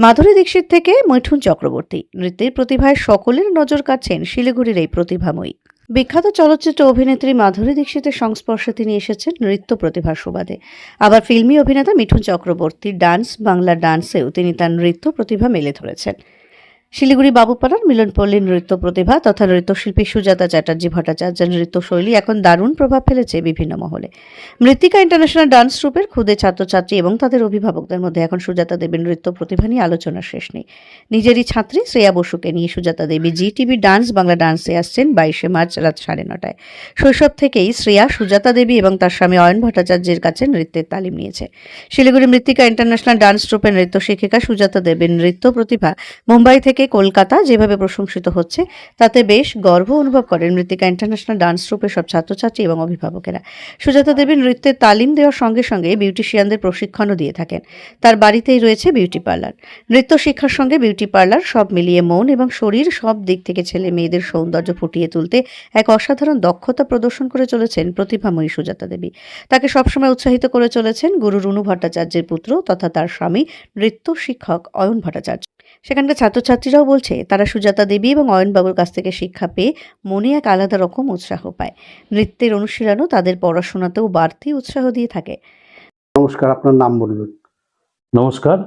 মাধুরী দীক্ষিত থেকে মৈঠুন চক্রবর্তী। নৃত্যের প্রতিভায় সকলের নজর কাটছেন শিলিগুড়ির এই প্রতিভাময়ী। বিখ্যাত চলচ্চিত্র অভিনেত্রী মাধুরী দীক্ষিতের সংস্পর্শে তিনি এসেছেন নৃত্য প্রতিভার সুবাদে। আবার ফিল্মি অভিনেতা মিঠুন চক্রবর্তী ডান্স, বাংলা ডান্সেও তিনি তার নৃত্য প্রতিভা মেলে ধরেছেন। শিলিগুড়ি বাবুপাড়ার মিলনপল্লীর নৃত্য প্রতিভা তথা নৃত্যশিল্পী সুজাতা চ্যাটার্জি ভট্টাচার্যের নৃত্যশৈলী এখন দারুণ প্রভাব ফেলেছে বিভিন্ন মহলে। মৃত্তিকা ইন্টারন্যাশনাল ডান্স ট্রুপের খুদে ছাত্রছাত্রী এবং তাদের অভিভাবকদের মধ্যে এখন সুজাতা দেবীর নৃত্য প্রতিভা নিয়ে আলোচনার শেষ নেই। নিজেরই ছাত্রী শ্রেয়া বসুকে নিয়ে Sujata Devi Zee TV dance Bangla ডান্সে আসছেন বাইশে মার্চ রাত সাড়ে নটায়। শৈশব থেকেই শ্রেয়া, সুজাতা দেবী এবং তার স্বামী অয়ন ভট্টাচার্যের কাছে নৃত্যের তালিম নিয়েছে। শিলিগুড়ি মৃত্তিকা ইন্টারন্যাশনাল ডান্স ট্রুপের নৃত্য শিক্ষিকা সুজাতা দেবীর নৃত্য প্রতিভা মুম্বাই থেকে কলকাতা যেভাবে প্রশংসিত হচ্ছে, তাতে বেশ গর্ব অনুভব করেন মৃত্তিকা ইন্টারন্যাশনাল ডান্স ট্রুপের সব ছাত্রছাত্রী এবং অভিভাবকেরা। সুজাতা দেবীর নৃত্যের তালিম দেওয়ার সঙ্গে সঙ্গে বিউটিশিয়ানদের প্রশিক্ষণও দিয়ে থাকেন। তার বাড়িতেই রয়েছে বিউটি পার্লার নৃত্য শিক্ষার সঙ্গে বিউটি পার্লার সব মিলিয়ে মন এবং শরীর সব দিক থেকে ছেলে মেয়েদের সৌন্দর্য ফুটিয়ে তুলতে এক অসাধারণ দক্ষতা প্রদর্শন করে চলেছেন প্রতিভাময়ী সুজাতা দেবী। তাকে সবসময় উৎসাহিত করে চলেছেন গুরু রুনু ভট্টাচার্যের পুত্র তথা তার স্বামী নৃত্য শিক্ষক অয়ন ভট্টাচার্য। সেখানকার ছাত্রছাত্রীরাও বলছে তারা সুজাতা দেবী এবং অয়নবাবুর কাছ থেকে শিক্ষা পেয়ে মনে এক আলাদা রকম উৎসাহ পায়। নৃত্যের অনুশীলনও তাদের পড়াশোনাতেও বাড়তি উৎসাহ দিয়ে থাকে। নমস্কার আপনার নাম বলবেন? নমস্কার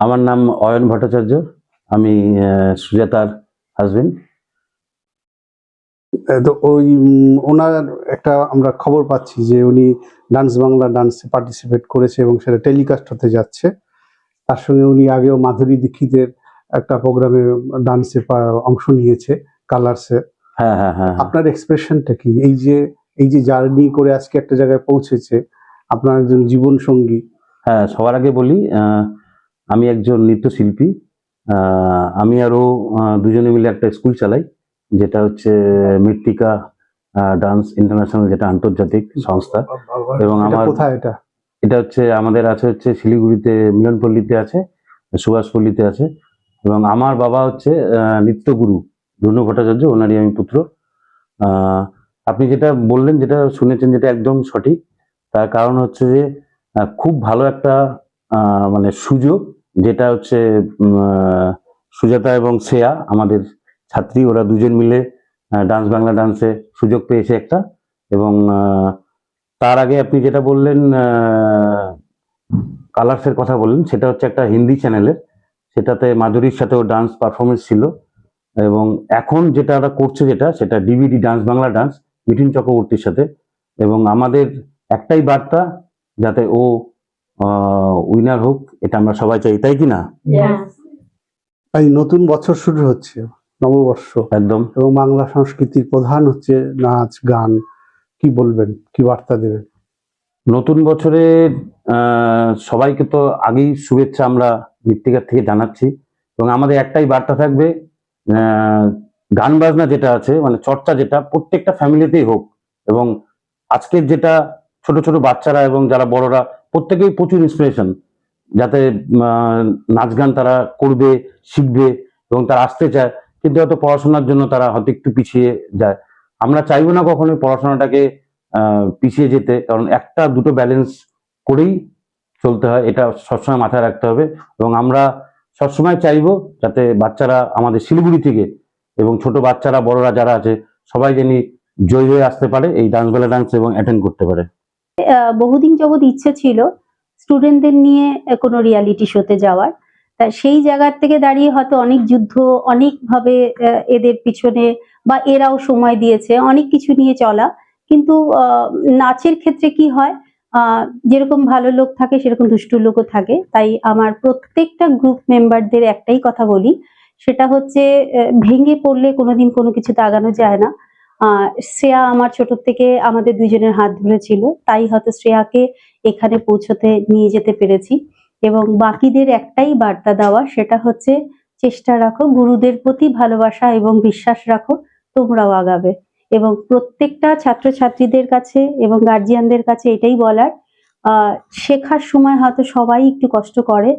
আমার নাম অয়ন ভট্টাচার্য আমি সুজাতার হাজবেন্ড তো ওই ওনার একটা আমরা খবর পাচ্ছি যে উনি ডান্স বাংলা ডান্সে পার্টিসিপেট করেছে এবং সেটা টেলিকাস্ট হতে যাচ্ছে। তার সঙ্গে উনি আগেও মাধুরী দীক্ষিতের একটা প্রোগ্রামে ডান্সে অংশ নিয়েছে কালার্সে হ্যাঁ হ্যাঁ হ্যাঁ। আপনার এক্সপ্রেশনটা কি? এই যে এই যে জার্নি করে আজকে একটা জায়গায় পৌঁছেছে আপনার একজন জীবন সঙ্গী হ্যাঁ সবার আগে বলি আমি একজন নৃত্যশিল্পী। আমি আরও দুজনে মিলে একটা স্কুল চালাই যেটা হচ্ছে মৃত্তিকা ডান্স ইন্টারন্যাশনাল যেটা আন্তর্জাতিক সংস্থা। এবং আমার- কোথায় এটা? এটা হচ্ছে আমাদের আছে হচ্ছে শিলিগুড়িতে মিলনপল্লীতে আছে সুভাষপল্লীতে আছে। এবং আমার বাবা হচ্ছে নৃত্যগুরু রুনু ভট্টাচার্য, ওনারই আমি পুত্র। আপনি যেটা বললেন, যেটা শুনেছেন, যেটা একদম সঠিক, তার কারণ হচ্ছে যে খুব ভালো একটা মানে সুযোগ, যেটা হচ্ছে সুজাতা এবং শ্রেয়া, আমাদের ছাত্রী, ওরা দুজন মিলে ডান্স বাংলা ডান্সে সুযোগ পেয়েছে একটা। এবং তার আগে আপনি যেটা বললেন কালার্সের কথা বললেন, সেটা হচ্ছে একটা হিন্দি চ্যানেলের সেটাতে মাধুরীর সাথেও ডান্স পারফরমেন্স ছিল এবং এখন যেটা ওরা করছে যেটা সেটা DVD dance Bangla dance Mithun চক্রবর্তীর সাথে। এবং আমাদের একটাই বার্তা যাতে ও উইনার হোক এটা আমরা সবাই চাই। তাই কি না? তাই নতুন বছর শুরু হচ্ছে নববর্ষ। একদম। এবং বাংলা সংস্কৃতির প্রধান হচ্ছে নাচ গান কি বলবেন কি বার্তা দেবেন? নতুন বছরে সবাইকে তো আগেই শুভেচ্ছা আমরা মৃত্তিকার থেকে জানাচ্ছি। এবং আমাদের একটাই বার্তা থাকবে গান বাজনা যেটা আছে মানে চর্চা যেটা, প্রত্যেকটা ফ্যামিলিতেই হোক। এবং আজকের যেটা ছোট ছোট বাচ্চারা এবং যারা বড়রা, প্রত্যেকেই প্রচুর ইন্সপিরেশন যাতে নাচ গান তারা করবে, শিখবে এবং তারা আসতে চায়, কিন্তু হয়তো পড়াশোনার জন্য তারা হয়তো একটু পিছিয়ে যায়। আমরা চাইব না কখনোই পড়াশোনাটাকে পিছিয়ে যেতে, কারণ একটা, দুটো ব্যালেন্স করেই চলতে হয়, এটা সবসময় মাথায় রাখতে হবে। এবং আমরা সবসময় চাইব যাতে বাচ্চারা আমাদের শিলিগুড়ি থেকে এবং ছোট বাচ্চারা, বড়রা যারা আছে, সবাই যেন জয় হয়ে আসতে পারে, এই ডান্স বেলা ডান্স এবং অ্যাটেন্ড করতে পারে। বহুদিন যাবৎ ইচ্ছে ছিল স্টুডেন্টদের নিয়ে কোনো রিয়ালিটি শোতে যাওয়ার। তা সেই জায়গার থেকে দাঁড়িয়ে হয়তো অনেক যুদ্ধ, অনেকভাবে এদের পিছনে বা এরাও সময় দিয়েছে, অনেক কিছু নিয়ে চলা। কিন্তু নাচের ক্ষেত্রে কি হয়? যেরকম ভালো লোক থাকে, সেরকম দুষ্টু লোকও থাকে। তাই আমার প্রত্যেকটা গ্রুপ মেম্বারদের একটাই কথা বলি। সেটা হচ্ছে ভেঙে পড়লে কোনোদিন কোনো কিছু আগানো যায় না। শ্রেয়া আমার ছোট থেকে আমাদের দুইজনের হাত ধরেছিল তাই হয়তো শ্রেয়াকে এখানে পৌঁছতে নিয়ে যেতে পেরেছি। এবং বাকিদের একটাই বার্তা দেওয়া, সেটা হচ্ছে, চেষ্টা রাখো, গুরুদের প্রতি ভালোবাসা এবং বিশ্বাস রাখো, তোমরাও আগাবে। এবং প্রত্যেকটা ছাত্রছাত্রীদের কাছে এবং গার্জিয়ানদের কাছে এটাই বলার শেখার সময় হয়তো সবাই একটু কষ্ট করে।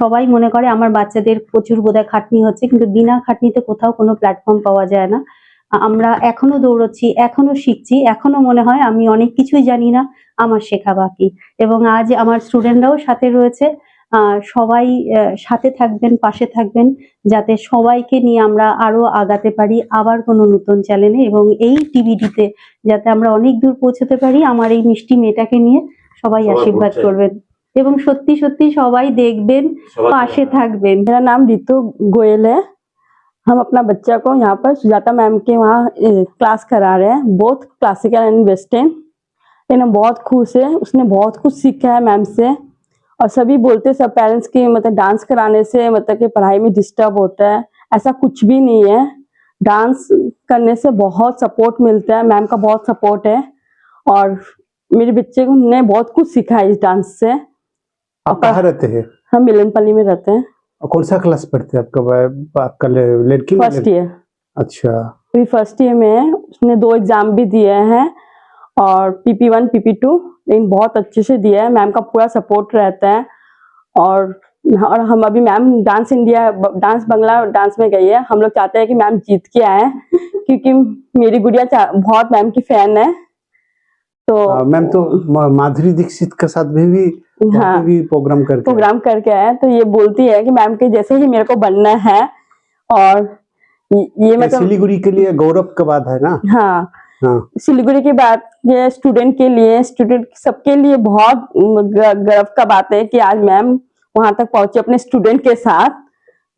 সবাই মনে করে আমার বাচ্চাদের প্রচুর বোধহয় খাটনি হচ্ছে, কিন্তু বিনা খাটনিতে কোথাও কোনো প্ল্যাটফর্ম পাওয়া যায় না। আমরা এখনও দৌড়চ্ছি, এখনও শিখছি, এখনও মনে হয় আমি অনেক কিছুই জানি না, আমার শেখা বাকি। এবং আজ আমার স্টুডেন্টরাও সাথে রয়েছে। সবাই আহ, সাথে থাকবেন পাশে থাকবেন যাতে সবাইকে নিয়ে আমরা আরো আগাতে পারি আবার কোনো নতুন চ্যানেলে এবং এই টিভিডিতে যাতে আমরা অনেক দূর পৌঁছতে পারি আমার এই মিষ্টি মেয়েটাকে নিয়ে সবাই সবাই আশীর্বাদ বলছে। করবেন এবং সত্যি সত্যি সবাই দেখবেন পাশে থাকবেন मेरा नाम रितु गोयल है हम अपना बच्चा को यहाँ पर सुजाता मैम के वहाँ ए, क्लास करा रहे हैं बहुत क्लासिकल एंड वेस्टर्न लेकिन हम बहुत खुश है उसने बहुत कुछ सीखा है मैम से और सभी बोलते सब पेरेंट्स की मतलब डांस कराने से मतलब कि पढ़ाई में डिस्टर्ब होता है। ऐसा कुछ भी नहीं है। डांस करने से बहुत सपोर्ट मिलता है। मैम का बहुत सपोर्ट है। और मेरे बच्चे ने बहुत कुछ सीखा है इस डांस से। आप कहाँ रहते हैं? हम मिलनपल्ली में रहते हैं। और कौन सा क्लास पढ़ते हैं आपका? आपका लड़की फ़र्स्ट ईयर अच्छा। अभी फ़र्स्ट ईयर में है उसने दो एग्ज़ाम भी दिए हैं। और पीपी वन पीपी टू लेकिन बहुत अच्छे से दिया है। मैम का पूरा सपोर्ट रहता है। और और हम अभी ma'am dance India dance Bangla dance में गई है। हम लोग चाहते हैं कि मैम जीत के आए क्योंकि मेरी गुड़िया बहुत मैम की फ़ैन है। तो मैम तो माधुरी दीक्षित के साथ भी भी हाँ। भी प्रोग्राम करके। प्रोग्राम करके आए तो ये बोलती है कि मैम के जैसे ही मेरे को बनना है और ये मतलब सिलीगुड़ी के लिए गौरव का बात है ना? हाँ। हाँ। सिलीगुड़ी की बात ये स्टूडेंट के लिए स्टूडेंट सबके लिए बहुत गर्व का बात है कि आज मैम वहाँ तक पहुँचे अपने स्टूडेंट के साथ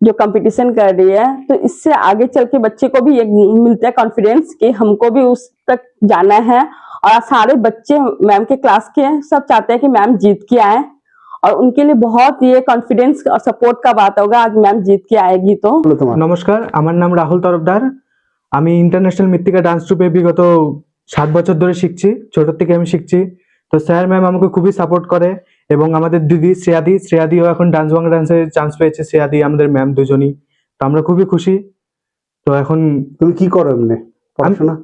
जो कंपटीशन कर रही है। तो इससे आगे चल के बच्चे को भी ये मिलता है कॉन्फिडेंस कि हमको भी उस तक जाना है और सारे बच्चे मैम के क्लास के सब चाहते हैं कि मैम जीत के आए और उनके लिए बहुत ये कॉन्फिडेंस और सपोर्ट का बात होगा आज मैम जीत के आएगी तो। नमस्कार नाम राहुल तरफदार আমি ইন্টারন্যাশনাল মৃত্তিকা ডান্স ট্রুপে বিগত সাত বছর ধরে শিখছি ছোট থেকে আমি শিখছি। তো স্যার ম্যাম আমাকে খুবই সাপোর্ট করে এবং আমাদের দিদি শ্রেয়াদি শ্রেয়াদিও এখন ডান্স বাংলা ডান্সে চান্স পেয়েছে শ্রেয়াদি আমাদের ম্যাম দুজনই। তো আমরা খুবই খুশি। তো এখন তুমি কি করো এমনি? পড়াশোনা?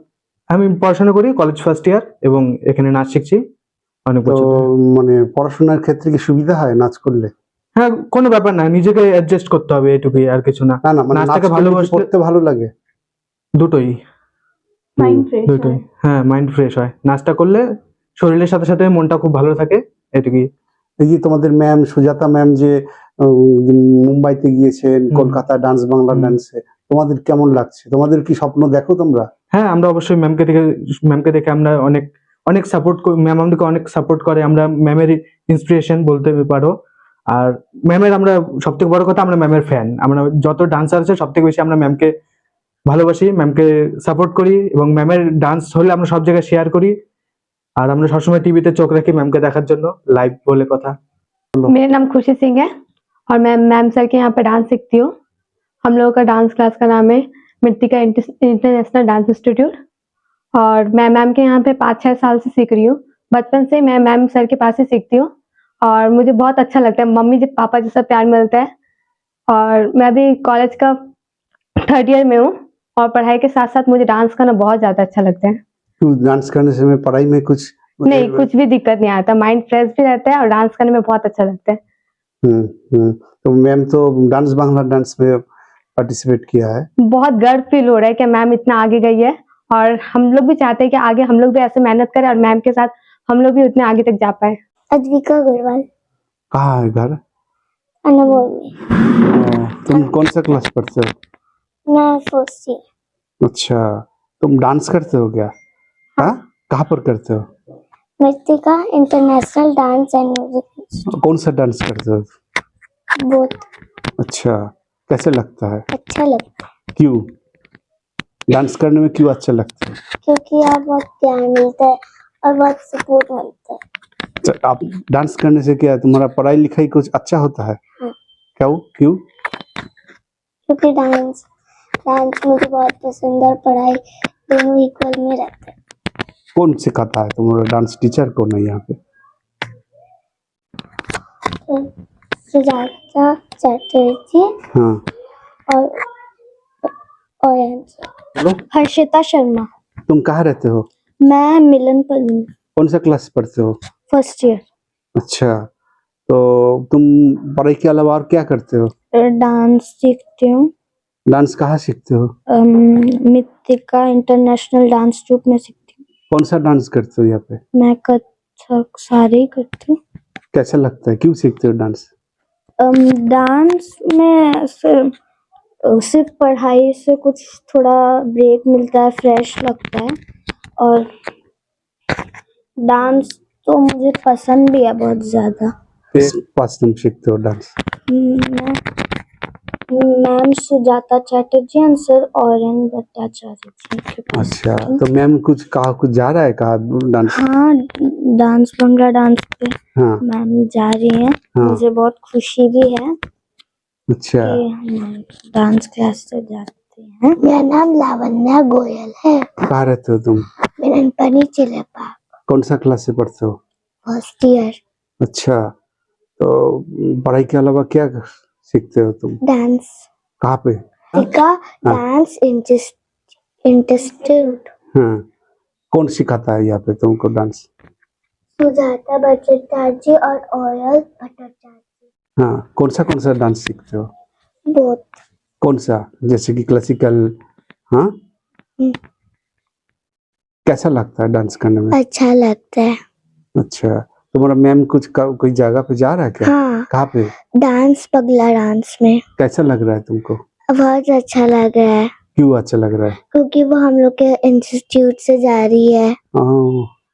আমি পড়াশোনা করি কলেজ ফার্স্ট ইয়ার এবং এখানে নাচ শিখছি অনেক বছর মানে পড়াশোনার ক্ষেত্রে কি সুবিধা হয় নাচ করলে? হ্যাঁ কোনো ব্যাপার না নিজেকে অ্যাডজাস্ট করতে হবে এটুকুই আর কিছু না। না মানে নাচ নাচটাকে পড়তে ভালো লাগে। দুটোই। দুটোই। হ্যাঁ মাইন্ড ফ্রেশ হয়। নাচটা করলে শরীরের সাথে সাথে মনটা খুব ভালো থাকে এটুকুই। এই যে তোমাদের ম্যাম সুজাতা ম্যাম যে মুম্বাইতে গিয়েছেন কলকাতা ডান্স বাংলা ডান্সে তোমাদের কেমন লাগছে? তোমাদের কি স্বপ্ন দেখো তোমরা? হ্যাঁ আমরা অবশ্যই ম্যামকে দেখে ম্যামকে দেখে আমরা অনেক অনেক সাপোর্ট ম্যাম আমাদেরকে অনেক সাপোর্ট করে। আমরা ম্যামের ইন্সপিরেশন বলতে পারো। আর ম্যামের আমরা সব থেকে বড় কথা আমরা ম্যামের ফ্যান আমরা যত ডান্সার আছে সব থেকে বেশি আমরা ম্যামকে ভালোবাসি ম্যামকে সাপোর্ট করি এবং ম্যামের ডান্স হলে আমরা সব জায়গায় শেয়ার করি আর আমরা সবসময় টিভিতে চোখ রাখি ম্যামকে দেখার জন্য লাইভ বলে কথা मेरा नाम खुशी सिंह है और मैं मैम सर के यहाँ पे डांस सीखती हूँ हम लोगों का डांस क्लास का नाम है मृतिका इंटरनेशनल डांस इंस्टीट्यूट और मैं मैम के यहाँ पे पाँच छः साल से सीख रही हूँ बचपन से मैं मैम सर के पास ही सीखती हूँ और मुझे बहुत अच्छा लगता है मम्मी जब पापा जैसा प्यार मिलता है और मैं अभी कॉलेज का थर्ड ईयर में हूँ और पढ़ाई के साथ साथ मुझे डांस करना बहुत ज़्यादा अच्छा लगता है। क्यों? डांस करने से में पढ़ाई में कुछ नहीं कुछ भी दिक्कत नहीं आता। माइंड फ्रेश भी रहता है और डांस करने में बहुत अच्छा लगता है। हम्म हम्म। तो मैम तो डांस बांग्ला डांस में पार्टिसिपेट किया है। बहुत गर्व फील हो रहा है कि मैम इतना आगे गई है और हम लोग भी चाहते हैं कि आगे हम लोग भी ऐसे मेहनत करें और मैम के साथ हम लोग भी उतने आगे तक जा पाए। अद्विका अग्रवाल। कहाँ है घर? अनमोल में। तुम कौन सा क्लास पढ़ते हो? मैं फ़र्स्ट ईयर अच्छा तुम डांस करते हो क्या? हाँ। कहाँ पर करते हो? मृतिका इंटरनेशनल डांस एंड म्यूज़िक कौन सा डांस करते हो? बहुत अच्छा कैसे लगता है? अच्छा लगता है। क्यों? डांस करने में क्यों अच्छा लगता है? क्योंकि यहाँ बहुत प्यार मिलता है और बहुत सपोर्ट मिलता है। अच्छा, आप डांस करने से क्या है, तुम्हारा पढ़ाई लिखाई कुछ अच्छा होता है? हाँ। क्यों क्यों? क्योंकि डांस डांस मुझे बहुत पसंद है और पढ़ाई दोनों इक्वल में रहता है। कौन सिखाता है तुम्हारा डांस टीचर कौन है यहाँ पे? तो सुजाता चैटर्जी हाँ। और हर्षिता शर्मा। तुम कहाँ रहते हो? मैं मिलनपल में कौन सा क्लास पढ़ते हो? फ़र्स्ट ईयर अच्छा तो तुम पढ़ाई के अलावा और क्या करते हो? डांस सीखती हूँ। डांस कहाँ सीखते हो? मित्तिका इंटरनेशनल डांस ट्रूप में सीखती हूँ। कौन सा डांस करते हो यहाँ पे? मैं कथक सारे ही करती हूँ। कैसा लगता है? क्यों सीखते हो डांस? डांस में सिर्फ़ सिर्फ़ पढ़ाई से कुछ थोड़ा ब्रेक मिलता है फ्रेश लगता है। और डांस तो मुझे पसंद भी है बहुत ज़्यादा। पास तुम सीखते हो डांस? मैं ma'am Sujata Chatterjee and sir और एन भट्टाचार्य जी। अच्छा तो मैम कुछ कहा कुछ जा रहा है कहा डांस? हाँ डांस बंगला डांस पे हाँ। मैम जा रही हैं। हाँ। मुझे बहुत खुशी भी है अच्छा। डांस क्लास से जाते हैं। मेरा नाम लावण्या गोयल है। कहाँ रहते हो तुम। मेरा पनी चिले कौन सा क्लास से पढ़ते हो? First year. अच्छा तो पढ़ाई के अलावा क्या सीखते हो तुम? डांस कहाँ पे? डांस इंस्टीट्यूट हाँ। कौन सिखाता है यहाँ पे तुमको डांस सुजाता भट्टाचार्य और ओयल भट्टाचार्य। हाँ कौन सा कौन सा डांस सीखते हो? बहुत कौन सा जैसे कि क्लासिकल हाँ? हम्म। कैसा लगता है डांस करने में? अच्छा लगता है। अच्छा। तुम्हारा मैम कुछ कोई जगह पे जा रहा है क्या? हाँ। कहाँ पे? डांस पगला डांस में। कैसा लग रहा है तुमको? बहुत अच्छा लग रहा है। क्यों अच्छा लग रहा है? क्योंकि वो हम लोग के इंस्टीट्यूट से जा रही है।